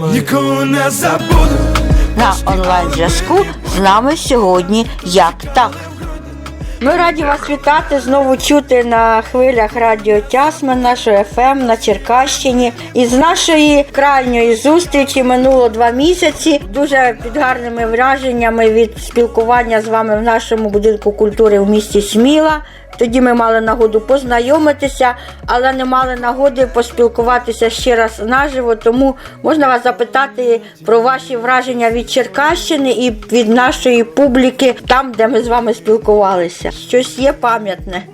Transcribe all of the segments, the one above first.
Ніколи не забуду на онлайн зв'язку з нами сьогодні як так. Ми раді вас вітати, знову чути на хвилях радіо Тясмен, нашої ФМ на Черкащині. Із нашої крайньої зустрічі минуло два місяці. Дуже під гарними враженнями від спілкування з вами в нашому будинку культури в місті Сміла. Тоді ми мали нагоду познайомитися, але не мали нагоди поспілкуватися ще раз наживо. Тому можна вас запитати про ваші враження від Черкащини і від нашої публіки, там, де ми з вами спілкувалися. Щось є пам'ятне.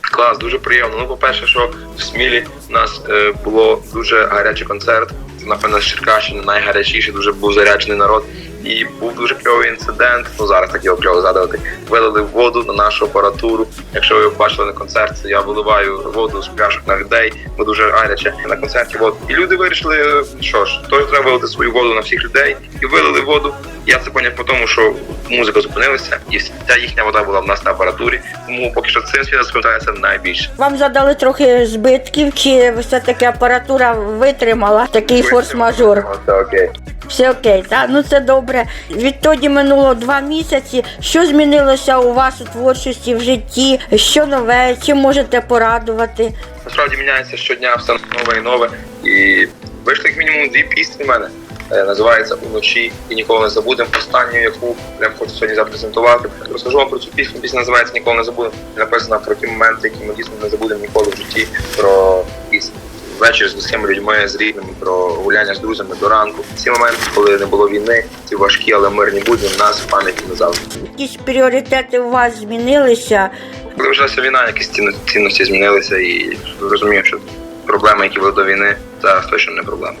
Клас, дуже приємно. Ну, по-перше, що в Смілі у нас е, було дуже гарячий концерт. Напевно, з Черкащини найгарячіший, дуже був заряджений народ. І був дуже кльовий інцидент. Ну зараз так його кльово згадувати. Вилили воду на нашу апаратуру. Якщо ви бачили на концерті, я виливаю воду з пляшок на людей, бо дуже гаряче на концерті. Воду. І люди вирішили, що ж, тож треба вилити свою воду на всіх людей і вилили воду. Я це поняв по тому, що музика зупинилася, і вся їхня вода була в нас на апаратурі. Тому поки що цим світом запам'ятається найбільше. Вам задали трохи збитків, чи все-таки апаратура витримала такий форс-мажор? Це окей. Все окей, так? Ну це добре. Відтоді минуло два місяці. Що змінилося у вас у творчості в житті? Що нове? Чим можете порадувати? Насправді міняється щодня все нове і нове. І вийшло як мінімум дві пісні в мене. Е, Називається Уночі і ніколи не забудемо. Останню, яку прям хочу сьогодні запрезентувати. Розкажу вам про цю пісню. Пісня називається Ніколи не забудемо. Написана про ті моменти, які ми дійсно не забудемо ніколи в житті. Про якісь вечір з близькими людьми, з рідними, про гуляння з друзями до ранку. Ці моменти, коли не було війни, ці важкі, але мирні будні, в нас в пам'яті назавжди. Якісь пріоритети у вас змінилися? Коли почалася війна, якісь цінно- цінності змінилися, і розумію, що проблеми, які були до війни, зараз точно не проблема.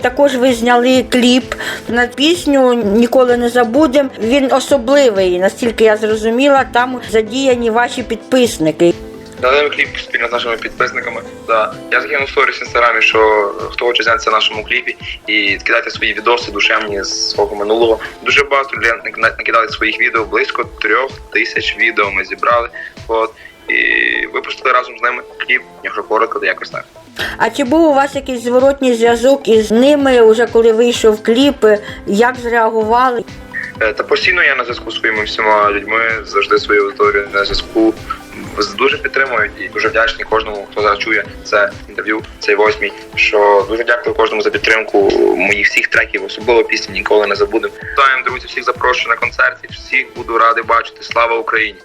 Також ви зняли кліп на пісню Ніколи не забудем. Він особливий, наскільки я зрозуміла. Там задіяні ваші підписники. Надаємо кліп спільно з нашими підписниками. Да. Я закинув сторіс в інстаграмі, що хто хоче знятися в нашому кліпі і кидайте свої відоси душевні з свого минулого. Дуже багато людей накидали своїх відео, близько трьох тисяч відео ми зібрали. От і випустили разом з ними кліп, якщо коротко, то якось так. А чи був у вас якийсь зворотній зв'язок із ними, уже коли вийшов кліп? Як зреагували? Е, Та постійно я на зв'язку з своїми всіма людьми, завжди свою аудиторію на зв'язку. Дуже підтримують і дуже вдячний кожному, хто зараз чує це інтерв'ю, цей восьмій. Що дуже дякую кожному за підтримку моїх всіх треків, особливо пісні ніколи не забудемо. Вітаємо, друзі, всіх запрошую на концерт всіх буду радий бачити. Слава Україні!